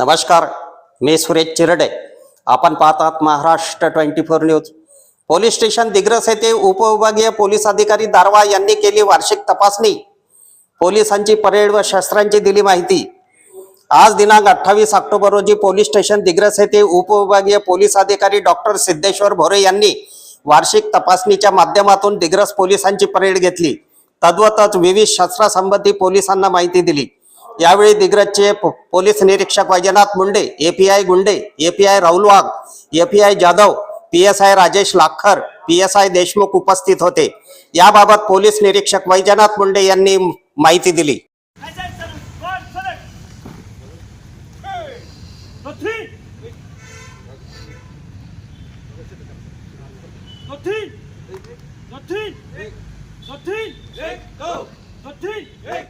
नमस्कार मी सुरेश चिरडे. आपण पाहतात Maharashtra twenty four news. Police station Digras येथे उपविभागीय पोलीस अधिकारी दारवा यांनी केली वार्षिक तपासणी. पोलिसांची परेड व शस्त्रांची दिली माहिती. आज दिनांक अठ्ठावीस ऑक्टोबर रोजी पोलीस स्टेशन दिग्रस येथे उपविभागीय पोलीस अधिकारी डॉक्टर सिद्धेश्वर भोरे यांनी वार्षिक तपासणीच्या माध्यमातून दिग्रस पोलिसांची परेड घेतली. तद्वतच विविध शस्त्रासंबंधी पोलिसांना माहिती दिली. यावेळी दिग्रजचे पो- पोलीस निरीक्षक Vaijnath Munde API Gunde API Rahul Wagh API Jadhav PSI Rajesh Lakhar PSI Deshmukh उपस्थित होते याबाबत पोलीस निरीक्षक वैजनाथ मुंडे यांनी माहिती दिली No three. No three. No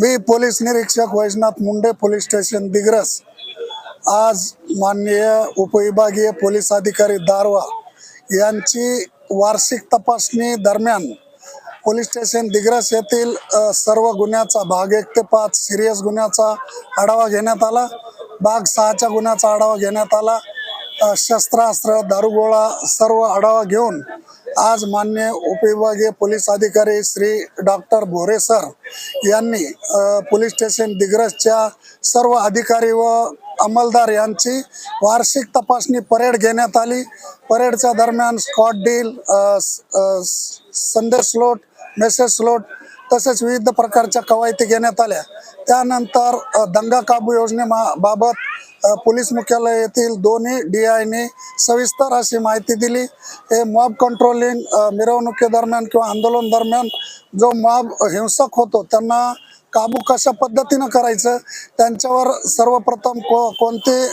मी पोलीस निरीक्षक वैजनाथ मुंडे पोलीस स्टेशन दिग्रस. आज माननीय उपविभागीय पोलीस अधिकारी दारवा यांची वार्षिक तपासणी दरम्यान पोलीस स्टेशन दिग्रस येथील सर्व गुन्ह्याचा भाग एक ते पाच सिरियस गुन्ह्याचा आढावा घेण्यात आला. भाग सहाच्या गुन्ह्याचा आढावा घेण्यात आला. शस्त्रास्त्र दारुगोळा सर्व आढावा घेऊन आज मान्य उपविभागीय पोलीस अधिकारी श्री डॉक्टर भोरे सर यांनी पोलीस स्टेशन दिग्रसच्या सर्व अधिकारी व अंमलदार यांची वार्षिक तपासणी परेड घेण्यात आली. परेडच्या दरम्यान स्कॉट डील संदेश स्लोट मेसेज स्लोट तसेच विविध प्रकारच्या कवायती घेण्यात आल्या. त्यानंतर दंगा काबू योजनेबाबत पोलीस मुख्यालय येथील दोन्ही डी आयने सविस्तर अशी माहिती दिली. हे मॉब कंट्रोलिंग मिरवणुकीदरम्यान किंवा आंदोलन दरम्यान जो मॉब हिंसक होतो त्यांना काबू कशा पद्धतीनं करायचं त्यांच्यावर सर्वप्रथम को कोणती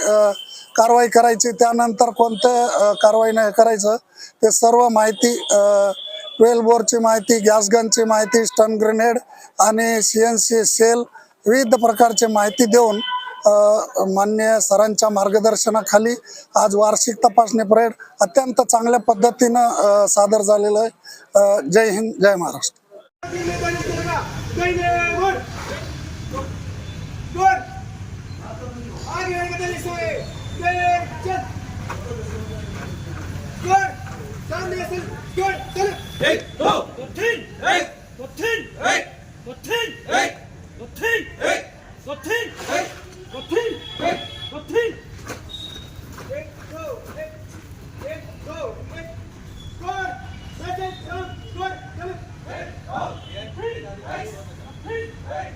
कारवाई करायची त्यानंतर कोणत्या कारवाई नाही करायचं ते सर्व माहिती ट्वेल बोरची माहिती गॅस गनची माहिती स्टन ग्रेनेड आणि सी एन सी सेल विविध प्रकारची माहिती देऊन मान्य सरांच्या मार्गदर्शनाखाली आज वार्षिक तपासणी परेड अत्यंत चांगल्या पद्धतीनं सादर झालेलं आहे जय हिंद जय Maharashtra Nothing. Nothing. Nothing. Nothing. Nothing. Nothing. Nothing. Hey!